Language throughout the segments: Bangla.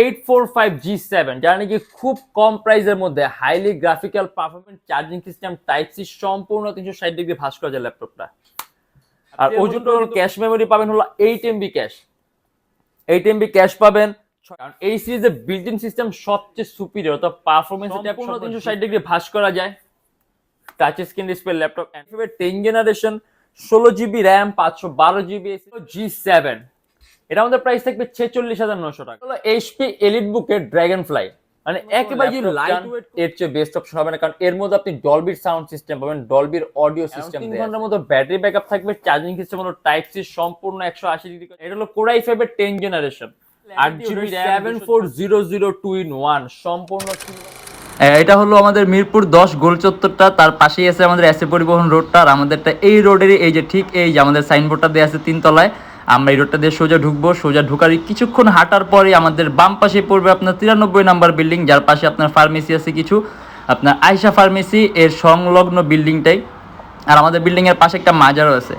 Eight four five G seven যারা নাকি খুব কম প্রাইসের মধ্যে highly graphical performance charging system type C সম্পূর্ণ তিনশো ষাট ডিগ্রি যায় ল্যাপটপটা আর ওজন ক্যাশ মেমোরি পাবেন হলো eight MB cache eight MB cache পাবেন। কারণ এই সিরিজের বিল্ট ইন সিস্টেম সবচেয়ে সুপিরিয়র তো পারফরমেন্স তিনশো ষাট ডিগ্রি ভাস করা যায়। Touch screen display laptop ten generation ষোলো জিবি র্যাম পাঁচশো বারো জিবি জি সেভেন এটা আমাদের প্রাইস থাকবে ছেচল্লিশ হাজার নশো টাকা। হলো এইচপি এলিট বুকের ড্রাগন ফ্লাই মানে একেবারে যদি লাইট ওয়েট এর চেয়ে বেস্ট অপশন হবে না কারণ এর মধ্যে আপনি ডলবির সাউন্ড সিস্টেম পাবেন ডলবির অডিও সিস্টেম তিন ঘণ্টার মতো ব্যাটারি ব্যাকআপ থাকবে চার্জিং সিস্টেম হলো টাইপ সি সম্পূর্ণ একশো আশি ডিগ্রি এটা হলো কোরাই ফাইভের টেন জেনারেশন আট GB seven four zero zero two in one সম্পূর্ণ এটা হলো আমাদের মিরপুর দশ গোল চত্বরটা তার পাশেই আছে আমাদের এসে পরিবহন রোডটা আর আমাদেরটা এই রোডেরই এই যে ঠিক এই যে আমাদের সাইনবোর্ডটা দেওয়া আছে তিনতলায়। আমরা এই রোডটা দিয়ে সোজা ঢুকবো। সোজা ঢুকার কিছুক্ষণ হাঁটার পরে আমাদের বাম পাশে পড়বে আপনার তিরানব্বই নাম্বার বিল্ডিং, যার পাশে আপনার ফার্মেসি আছে কিছু। আপনার আয়সা ফার্মেসি এর সংলগ্ন বিল্ডিংটাই। আর আমাদের বিল্ডিংয়ের পাশে একটা মাজারও আছে।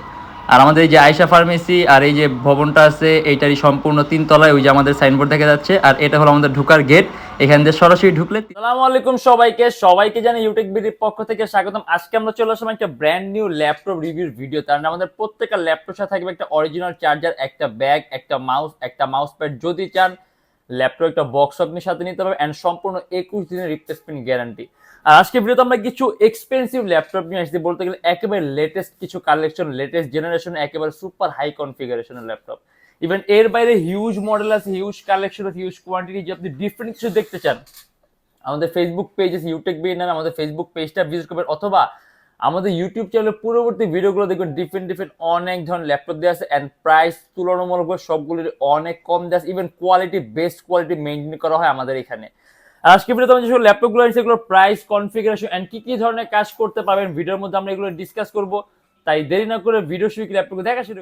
আর আমাদের এই যে আয়সা ফার্মেসি আর এই যে ভবনটা আছে, এইটারই সম্পূর্ণ তিনতলায় ওই যে আমাদের সাইনবোর্ড দেখা যাচ্ছে। আর এটা হলো আমাদের ঢুকার গেট। এখান দিয়ে সরাসরি ঢুকলে আসসালামু আলাইকুম সবাইকে সবাইকে জানি ইউটিউব বিডির পক্ষ থেকে স্বাগতম। আজকে আমরা চলে আসলাম একটা ব্র্যান্ড নিউ ল্যাপটপ রিভিউর ভিডিও তার আমাদের প্রত্যেকটা ল্যাপটপ সাথে থাকবে একটা অরিজিনাল চার্জার একটা ব্যাগ একটা মাউস একটা মাউস প্যাড যদি চান ল্যাপটপ একটা বক্স আপনি সাথে নিতে পারবেন অ্যান্ড সম্পূর্ণ একুশ দিনের রিপ্লেসমেন্ট গ্যারান্টি আর আজকে ভিডিওতে আমরা কিছু এক্সপেন্সিভ ল্যাপটপ নিয়ে আসছি। বলতে গেলে একেবারে লেটেস্ট কিছু কালেকশন লেটেস্ট জেনারেশন একেবারে সুপার হাই কনফিগারেশনের ল্যাপটপ ইভেন এর বাইরে হিউজ মডেল আছে হিউজ কালেকশন হিউজ কোয়ান্টিটি যে আপনি ডিফারেন্ট কিছু দেখতে চান। আমাদের ফেসবুক পেজ আছে ইউটেক বি নামে আমাদের ফেসবুক পেজটা ভিজিট করবেন, অথবা আমাদের ইউটিউব চ্যানেলের পূর্ববর্তী ভিডিওগুলো দেখবেন ডিফারেন্ট ডিফারেন্ট অনেক ধরনের ল্যাপটপ দেওয়া আছে অ্যান্ড প্রাইস তুলনামূলক সবগুলির অনেক কম দেওয়া আছে even quality best quality maintain করা হয় আমাদের এখানে। আর আজকে ভিডিওতে আমরা যেসব ল্যাপটপগুলো আছে সেগুলোর প্রাইস কনফিগারেশন অ্যান্ড কি কি ধরনের কাজ করতে পারবেন ভিডিওর মধ্যে আমরা এগুলো ডিসকাস করব। তাই দেরি না করে ভিডিও শুরু ল্যাপটপ দেখা শুরু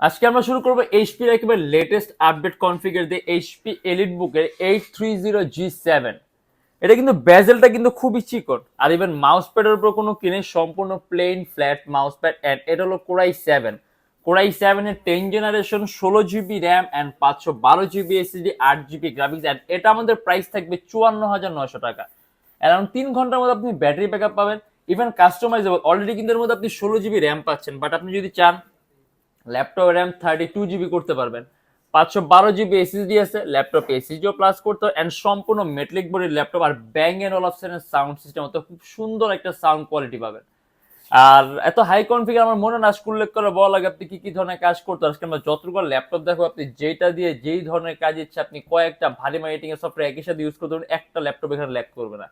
আজকে আমরা শুরু করব এইচপির একেবারে লেটেস্ট আপডেট কনফিগার দিয়ে এইচপি এলিট বুকের eight three zero G seven এটা কিন্তু বেজেলটা কিন্তু খুবই চিকন। আর ইভেন মাউস প্যাডের উপর কোনো কিনে সম্পূর্ণ plain flat mouse pad and এটা হলো Core i seven Core i সেভেনের টেন জেনারেশন ষোলো জিবি র্যাম অ্যান্ড পাঁচশো বারো জিবি এসিডি আট জিবি গ্রাফিক্স অ্যান্ড এটা আমাদের প্রাইস থাকবে চুয়ান্ন হাজার নয়শো টাকা। অ্যারাউন্ড তিন ঘণ্টার মধ্যে আপনি ব্যাটারি ব্যাকআপ পাবেন ইভেন কাস্টমাইজেবল অলরেডি কিন্তু এর মধ্যে আপনি ষোলো জিবি র্যাম পাচ্ছেন বাট আপনি যদি চান laptop RAM thirty two GB করতে পারবেন। পাঁচশো বারো জিবি এসএসডি আছে ল্যাপটপ এসএসডিও প্লাস করতে অ্যান্ড সম্পূর্ণ মেটলিক বোর্ডের ল্যাপটপ আর ব্যাং এন্ড অলাপশনের সাউন্ড সিস্টেম অত খুব সুন্দর একটা সাউন্ড কোয়ালিটি পাবেন। আর এত হাই কনফিগার আমার মনে না উল্লেখ করে বলা লাগে আপনি কি কি ধরনের কাজ করতে আজকে আমরা যতটুকু ল্যাপটপ দেখো আপনি যেটা দিয়ে যেই ধরনের কাজ ইচ্ছে, আপনি কয়েকটা ভারী মার্কেটিং এর সফটওয়্যার একই সাথে ইউজ করতে পারবেন একটা ল্যাপটপ এখানে ল্যাপ করবে না।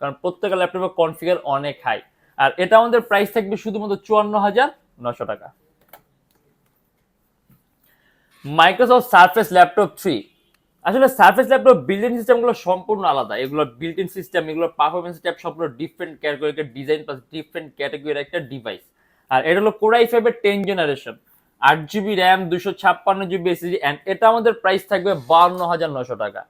কারণ প্রত্যেকটা ল্যাপটপের কনফিগার অনেক হাই আর এটা আমাদের প্রাইস থাকবে শুধুমাত্র চুয়ান্ন হাজার নশো টাকা। মাইক্রোসফট সার্ফেস ল্যাপটপ থ্রি আসলে সার্ফেস ল্যাপটপ বিল্ডিং সিস্টেমগুলো সম্পূর্ণ আলাদা। এগুলো ইন সিস্টেম এগুলো পারফরমেন্স ট্যাপ সম্পূর্ণ ডিফারেন্ট ক্যাটাগরির ডিজাইন প্লাস ডিফারেন্ট ক্যাটাগরির একটা ডিভাইস আর এটা হলো কোরাই ফাইভের টেন জেনারেশন আট জিবি র্যাম দুশো ছাপ্পান্ন জিবি এসিজি অ্যান্ড এটা আমাদের প্রাইস থাকবে বান্ন হাজার নশো টাকা।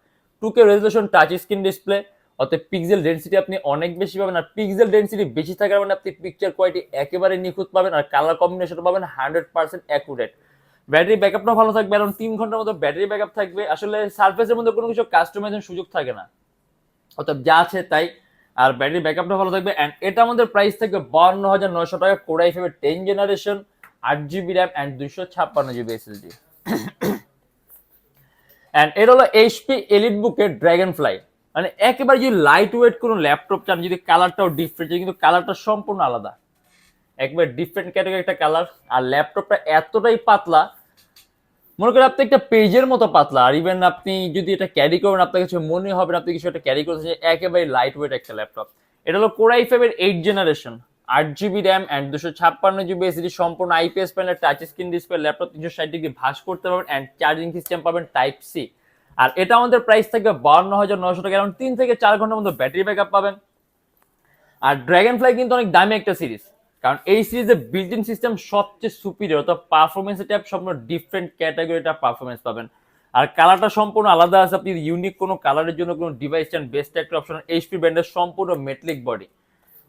Two K resolution touch screen display অর্থাৎ পিক্সেল ডেন্সিটি আপনি অনেক বেশি পাবেন, আর পিক্সেল ডেন্সিটি বেশি থাকার মানে আপনি পিকচার কোয়ালিটি একেবারে নিখুঁত পাবেন, আর কালার কম্বিনেশন পাবেন হান্ড্রেড পার্সেন্ট অ্যাকুরেট ব্যাটারি ব্যাকআপটাও ভালো থাকবে, কারণ তিন ঘণ্টার মতো ব্যাটারি ব্যাকআপ থাকবে। আসলে সার্ফেসের মধ্যে কোনো কিছু কাস্টমাইজেশন সুযোগ থাকে না। অর্থাৎ যা আছে তাই। আর ব্যাটারি ব্যাকআপটা ভালো থাকবে অ্যান্ড এটা আমাদের প্রাইস থাকবে বান্ন হাজার নয়শো টাকা কোড়াই ফেবে টেন জেনারেশন আট জিবি র্যাম অ্যান্ড দুইশো ছাপ্পান্ন জিবি এসএসডি অ্যান্ড এর হলো এইচপি এলিট বুকের ড্রাগন ফ্লাই মানে একেবারে যদি লাইট ওয়েট কোনো ল্যাপটপ চান, যদি কালারটাও ডিফারেন্ট কিন্তু কালারটা সম্পূর্ণ আলাদা। একবার ডিফারেন্ট ক্যাটাগরি একটা কালার আর ল্যাপটপটা এতটাই পাতলা মনে করেন আপনি একটা পেজের মতো পাতলা, আর ইভেন আপনি যদি এটা ক্যারি করেন, আপনার কাছে মনে হবে আপনি কিছু একটা ক্যারি করতেছেন একেবারে লাইট ওয়েট একটা ল্যাপটপ এটা হলো কোরাই ফাইভের এইট জেনারেশন আট জিবি র্যাম অ্যান্ড দুশো ছাপ্পান্ন জিবি এসিডি সম্পূর্ণ IPS panel touch screen display laptop তিনশো ষাট ডিগ্রি ভাস করতে পারবেন অ্যান্ড চার্জিং সিস্টেম পাবেন টাইপ সি আর এটা আমাদের প্রাইস থাকবে বান্ন হাজার নশো টাকা এরকম তিন থেকে চার ঘণ্টার মতো ব্যাটারি ব্যাকআপ পাবেন। আর ড্রাগন ফ্লাই কিন্তু অনেক দামি একটা সিরিজ কারণ এই সিরিজের বিল্ট ইন সিস্টেম সবচেয়ে সুপিরিয়র অর্থাৎ পারফরমেন্স ট্যাব সম্পূর্ণ ডিফারেন্ট ক্যাটাগরিটা পারফরমেন্স পাবেন। আর কালারটা সম্পূর্ণ আলাদা আছে, আপনি ইউনিক কোনো কালারের জন্য কোনো ডিভাইস চান বেস্ট একটা অপশন এইচপি ব্র্যান্ডের সম্পূর্ণ মেটলিক বডি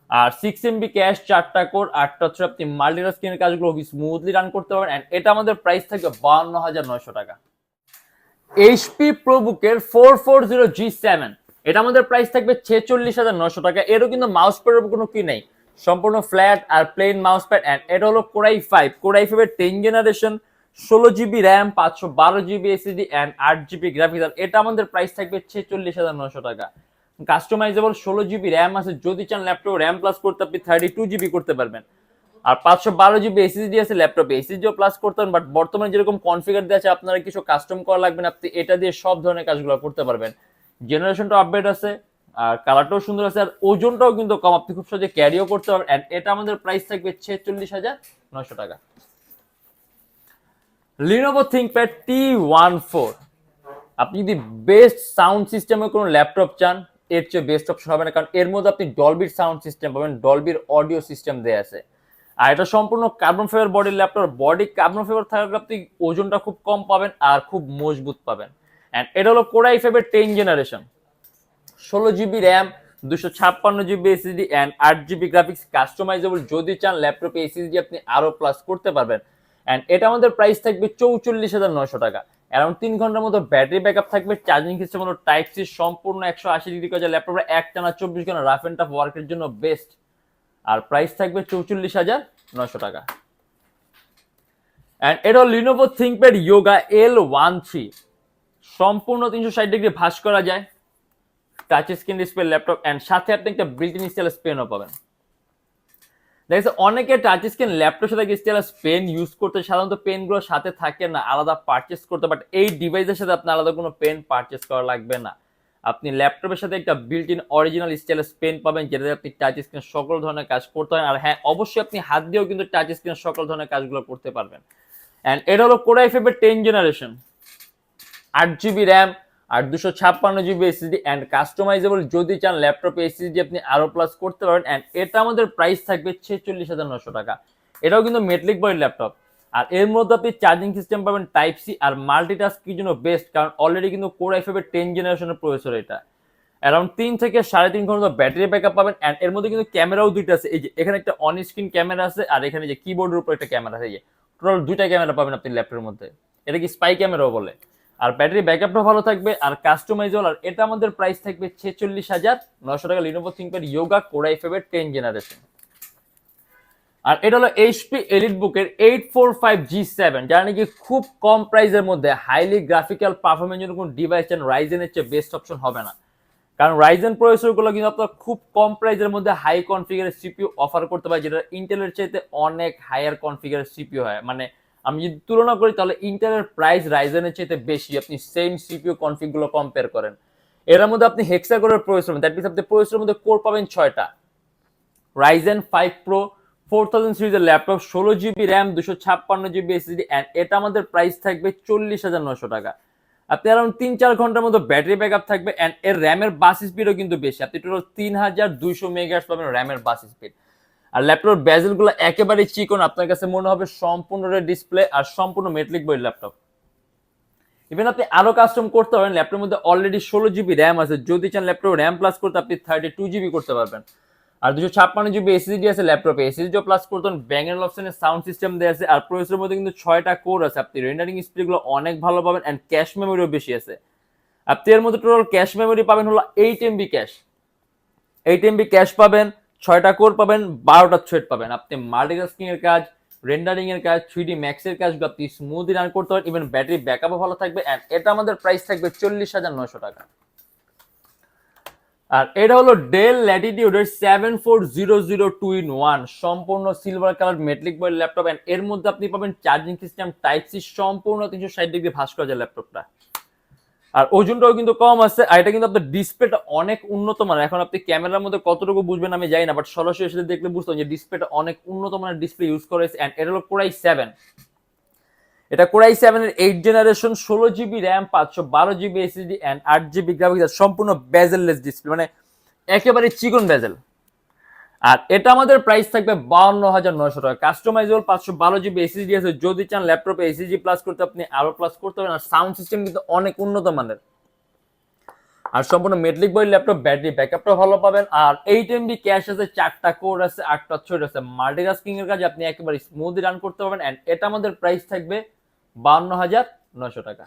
আর সিক্স এমবি ক্যাশ চারটা কোর আটটা হচ্ছে আপনি মাল্টিটাস স্ক্রিনের কাজগুলো স্মুথলি রান করতে পারবেন অ্যান্ড এটা আমাদের প্রাইস থাকবে বাউন্ন হাজার নয়শো টাকা। HP প্রোবুকের four four zero G seven এটা আমাদের প্রাইস থাকবে ছেচল্লিশ হাজার নশো টাকা, এরও কিন্তু মাউস প্যাডের কোনো কি নেই। সম্পূর্ণ ফ্ল্যাট আর প্লেন মাউস প্যাড অ্যান্ড এটা হলো Core i five Core i ফাইভের টেন জেনারেশন ষোলো জিবি র্যাম পাঁচশো বারো জিবি এসিডি অ্যান্ড আট জিবি গ্রাফিক্স আর এটা আমাদের প্রাইস থাকবে ছেচল্লিশ হাজার নশো টাকা। কাস্টমাইজেবল ষোলো জিবি র্যাম আছে। যদি চান ল্যাপটপ র্যাম প্লাস করতে আপনি থার্টি টু জিবি করতে পারবেন। আর পাঁচশো বারো জিবি এসএসডি আছে ল্যাপটপে এসএসডিও প্লাস করতে বাট বর্তমানে যেরকম কনফিগার দেওয়া আছে, আপনারা কিছু কাস্টম করা লাগবে না। আপনি এটা দিয়ে সব ধরনের কাজগুলো করতে পারবেন। জেনারেশনটা আপডেট আছে। আর কালারটাও সুন্দর আছে, আর ওজনটাও কিন্তু কম। আপনি খুব সহজে ক্যারিও করতে পারবেন। এটা আমাদের প্রাইস থাকবে ছেচল্লিশ হাজার নশো টাকা। Lenovo ThinkPad T one four আপনি যদি বেস্ট সাউন্ড সিস্টেমের কোনো ল্যাপটপ চান, এর চেয়ে বেস্ট অপশন হবে না, কারণ এর মধ্যে আপনি ডলবির সাউন্ড সিস্টেম পাবেন ডলবির অডিও সিস্টেম দেয়া আছে। আর এটা সম্পূর্ণ কার্বন ফাইবার বডির ল্যাপটপ বডি কার্বন ফাইবার থাকার আপনি ওজনটা খুব কম পাবেন আর খুব মজবুত পাবেন। অ্যান্ড এটা হলো কোরাই ফাইভের টেন জেনারেশন ষোলো জিবি র্যাম দুশো ছাপ্পান্ন জিবি এসএসডি অ্যান্ড আট জিবি গ্রাফিক্স কাস্টমাইজেবল যদি চান ল্যাপটপে এসএসডি আপনি আরও প্লাস করতে পারবেন। অ্যান্ড এটা আমাদের প্রাইস থাকবে চৌচল্লিশ হাজার নয়শো টাকা। অ্যারাউন্ড তিন ঘণ্টার মতো ব্যাটারি ব্যাকআপ থাকবে চার্জিং সিস্টেম হলো টাইপ সি সম্পূর্ণ একশো আশি ডিগ্রি কাজে ল্যাপটপে এক টানা চব্বিশ ঘণ্টা রাফ অ্যান্ড টাফ ওয়ার্কের জন্য বেস্ট আর প্রাইস থাকবে চৌচল্লিশ হাজার নয়শো টাকা। অ্যান্ড এটা Lenovo ThinkPad Yoga L one three সম্পূর্ণ তিনশো ষাট ডিগ্রি ভাস করা যায়। Touch screen display laptop and সাথে আপনি একটা বিল্ট ইন স্টাইল পেনও পাবেন। দেখছে অনেকে টাচ স্ক্রিন ল্যাপটপের সাথে স্টাইল পেন ইউজ করতে, সাধারণত পেনগুলোর সাথে থাকে না, আলাদা পারচেস করতে বাট এই ডিভাইসের সাথে আপনার আলাদা কোনো পেন পারচেস করা লাগবে না। আপনি ল্যাপটপের সাথে একটা বিল্ট ইন অরিজিনাল স্টাইলের পেন পাবেন, যেটাতে আপনি টাচ স্ক্রিন সকল ধরনের কাজ করতে পারেন, আর হ্যাঁ অবশ্যই আপনি হাত দিয়েও কিন্তু টাচ স্ক্রিন সকল ধরনের কাজগুলো করতে পারবেন। অ্যান্ড এটা হলো কোরাই ফাইভের টেন জেনারেশন আট জিবি র্যাম আর দুশো ছাপ্পান্ন জিবি এসএসডি অ্যান্ড কাস্টমাইজেবল যদি চান ল্যাপটপে এসএসডি আপনি আরও প্লাস করতে পারেন। অ্যান্ড এটা আমাদের প্রাইস থাকবে ছেচল্লিশ হাজার নশো টাকা। এটাও কিন্তু মেটলিক বয়ের ল্যাপটপ আর এর মধ্যে আপনি চার্জিং সিস্টেম পাবেন টাইপ সি আর মাল্টিটাস্কির জন্য বেস্ট কারণ অলরেডি কিন্তু কোর আই ফাইভের টেন জেনারেশনের প্রসেসর এটা। অ্যারাউন্ড তিন থেকে সাড়ে তিন ঘণ্টা ব্যাটারি ব্যাকআপ পাবেন। অ্যান্ড এর মধ্যে কিন্তু ক্যামেরাও দুইটা আছে। এই যে এখানে একটা অন স্ক্রিন ক্যামেরা আছে আর এখানে যে কিবোর্ডের উপর একটা ক্যামেরা আছে। এই যে টোটাল দুইটা ক্যামেরা পাবেন আপনি ল্যাপটপের মধ্যে। এটা কি স্পাই ক্যামেরাও বলে? আর ব্যাটারি ব্যাকআপটা ভালো থাকবে, আর কাস্টমাইজেবল আর এটা আমাদের প্রাইস থাকবে ছেচল্লিশ হাজার নশো টাকা Lenovo ThinkPad Yoga core i ফাইভের টেন জেনারেশন আর এটা হলো এইচপি এলিট বুকের eight four five G seven যারা নাকি খুব কম প্রাইসের মধ্যে হাইলি গ্রাফিক্যাল পারফরমেন্স জন্য কোনো ডিভাইস চান রাইজেনের চেয়ে বেস্ট অপশন হবে না। কারণ রাইজেন প্রসেসরগুলো কিন্তু আপনার খুব কম প্রাইসের মধ্যে হাই কনফিগারের সিপিইউ অফার করতে পারে যেটা ইন্টেলের চাইতে অনেক হায়ার কনফিগারের সিপিইউ হয়। মানে আমি যদি তুলনা করি, তাহলে ইন্টেলের প্রাইস রাইজেনের চাইতে বেশি আপনি সেম সিপিইউ কনফিগগুলো কম্পেয়ার করেন। এর মধ্যে আপনি হেক্সা কোরের প্রসেসর দ্যাট মিনস আপনি প্রসেসরের মধ্যে কোর পাবেন ছয়টা। Ryzen five pro four thousand সিরিজের ল্যাপটপ ষোলো জিবি র্যাম দুশো ছাপ্পান্ন জিবি এসএসডি অ্যান্ড এটা আমাদের প্রাইস থাকবে চল্লিশ হাজার নশো টাকা। আপনি অ্যারাউন্ড তিন চার ঘণ্টার মতো ব্যাটারি ব্যাক আপ থাকবে অ্যান্ড এর র্যামের বাস স্পিডও কিন্তু বেশি। আপনি টোটাল তিন হাজার দুইশো মেগাহার্স পাবেন র্যামের বাস স্পিড আর ল্যাপটপের ব্যাজেলগুলো একেবারে চিকন। আপনার কাছে মনে হবে সম্পূর্ণ ডিসপ্লে আর সম্পূর্ণ মেটলিক বই ল্যাপটপ। ইভেন আপনি আরও কাস্টম করতে পারেন, ল্যাপটপের মধ্যে অলরেডি ষোলো জিবি র্যাম আছে। যদি চান ল্যাপটপ র্যাম প্লাস করতে, আপনি থার্টি টু জিবি করতে পারবেন। আর দুশো ছাপ্পান্ন জিবি এসএসডি আছে ল্যাপটপে। এসএসডিও প্লাস করতে ব্যাঙ্গের অপশনের সাউন্ড সিস্টেম দেওয়া আছে। আর প্রসেসরের মধ্যে কিন্তু ছয়টা কোর আছে। আপনি রেন্ডারিং স্পিডগুলো অনেক ভালো পাবেন অ্যান্ড ক্যাশ মেমোরিও বেশি আছে। আপনি এর মধ্যে টোটাল ক্যাশ মেমোরি পাবেন হলো eight MB cache eight MB cache পাবেন। ছয়টা কোর পাবেন, বারোটা থ্রেড পাবেন। আপনি মাল্টিটাস্কিং এর কাজ রেন্ডারিং এর কাজ থ্রি ডি ম্যাক্সের কাজগুলো আপনি স্মুথলি রান করতে পারেন ইভেন ব্যাটারি ব্যাকআপও ভালো থাকবে অ্যান্ড এটা আমাদের প্রাইস থাকবে চল্লিশ হাজার নয়শো টাকা। আর এটা হলো Dell ল্যাটিটিউডের seven four zero zero two in one সম্পূর্ণ সিলভার কালার মেটলিক বয়ের ল্যাপটপ অ্যান্ড এর মধ্যে আপনি পাবেন চার্জিং সিস্টেম টাইপ সি সম্পূর্ণ তিনশো ষাট ডিগ্রি ভাস করা যায় ল্যাপটপটা আর ওজনটাও কিন্তু কম আছে, আর এটা কিন্তু আপনার ডিসপ্লেটা অনেক উন্নত মানের। এখন আপনি ক্যামেরার মধ্যে কতটুকু বুঝবেন আমি জানি না বাট সরাসরি এসে দেখলে বুঝতাম যে ডিসপ্লেটা অনেক উন্নত মানের ডিসপ্লে ইউজ করেছে অ্যান্ড এটা হলো কোরাই সেভেন এটা কোরাই সেভেন এর এইট জেনারেশন ষোলো জিবি র্যাম পাঁচশো বারো জিবি এসএসডি অ্যান্ড আট জিবি গ্রাফিক্স সম্পূর্ণ বেজেললেস ডিসপ্লে মানে একেবারে চিকন বেজেল আর এটা আমাদের প্রাইস থাকবে বাউন্ন হাজার নয়শো টাকা। কাস্টমাইজেবল পাঁচশো বারো জিবি এসএসডি আছে। যদি চান ল্যাপটপে এসএসডি প্লাস করতে, আপনি আরও প্লাস করতে পারেন। আর সাউন্ড সিস্টেম কিন্তু অনেক উন্নত মানের। আর সম্পূর্ণ মেটলিক বই ল্যাপটপ ব্যাটারি ব্যাকআপটা ভালো পাবেন। আর এইট এমবি ক্যাশ আছে, চারটা কোড আছে, আটটা ছোট আছে। মাল্টিটাস্কিং এর কাজে আপনি একেবারে স্মুথলি রান করতে পারবেন। এন্ড এটা আমাদের প্রাইস থাকবে বাউন্ন হাজার নয়শো টাকা।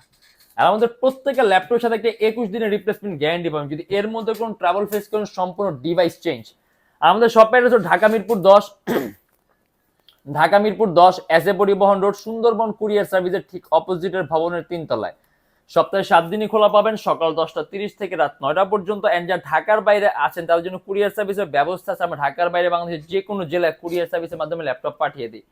আর আমাদের প্রত্যেকটা ল্যাপটপের সাথে একটা একুশ দিনের রিপ্লেসমেন্ট গ্যারান্টি পাবেন। যদি এর মধ্যে কোনো ট্রাভেল ফেস করেন, সম্পূর্ণ ডিভাইস চেঞ্জ আমাদের শপের হচ্ছে ঢাকা মিরপুর দশ, ঢাকা মিরপুর দশ এস এ পরিবহন রোড, সুন্দরবন কুরিয়ার সার্ভিসের ঠিক অপোজিটের ভবনের তিনতলায়। সপ্তাহে সাত দিনই খোলা পাবেন, সকাল দশটা তিরিশ থেকে রাত নয়টা পর্যন্ত। এন্ড যারা ঢাকার বাইরে আছেন, তাদের জন্য কুরিয়ার সার্ভিসের ব্যবস্থা আছে। আমরা ঢাকার বাইরে বাংলাদেশের যে কোনো জেলায় কুরিয়ার সার্ভিসের মাধ্যমে ল্যাপটপ পাঠিয়ে দিই।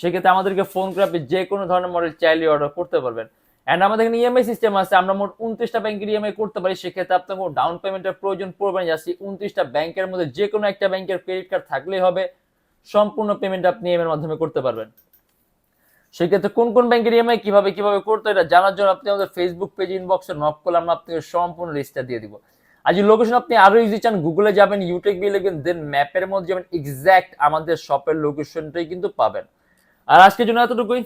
সেক্ষেত্রে আমাদেরকে ফোন করে আপনি যে কোনো ধরনের মডেল চাইলে অর্ডার করতে পারবেন। এন্ড আমাদের এখানে ইএমআই সিস্টেম আছে, আমরা মোট উনত্রিশটা ব্যাংকের ইএমআই করতে পারি। সেক্ষেত্রে আপনার ডাউন পেমেন্টের প্রয়োজন পড়বে না। যাচ্ছি উনত্রিশটা ব্যাংকের মধ্যে যে কোনো একটা ব্যাংকের ক্রেডিট কার্ড থাকলেই হবে। সম্পূর্ণ পেমেন্ট আপনি ইএমআই মাধ্যমে করতে পারবেন। সেক্ষেত্রে কোন কোন ব্যাংকের ইএমআই কীভাবে কীভাবে করতে এটা জানার জন্য আপনি আমাদের ফেসবুক পেজ ইনবক্সে নক করলে আমরা আপনাকে সম্পূর্ণ লিস্টটা দিয়ে দিব। আজ লোকেশন আপনি আরও ইজি চান গুগলে যাবেন ইউটিউব গিয়ে লিখবেন দেন ম্যাপের মধ্যে যাবেন এক্স্যাক্ট আমাদের শপের লোকেশনটাই কিন্তু পাবেন। আর আজকের জন্য এতটুকুই।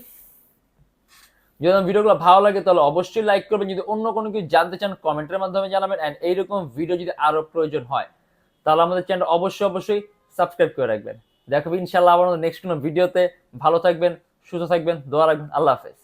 যদি ভিডিওগুলো ভালো লাগে, তাহলে অবশ্যই লাইক করবেন। যদি অন্য কোনো কিছু জানতে চান, কমেন্টের মাধ্যমে জানাবেন। অ্যান্ড এইরকম ভিডিও যদি আরও প্রয়োজন হয়, তাহলে আমাদের চ্যানেল অবশ্যই অবশ্যই সাবস্ক্রাইব করে রাখবেন। দেখো ইনশাল্লাহ আবার নেক্সট কোনো ভিডিওতে ভালো থাকবেন, সুস্থ থাকবেন, দোয়া রাখবেন। আল্লাহ হাফেজ।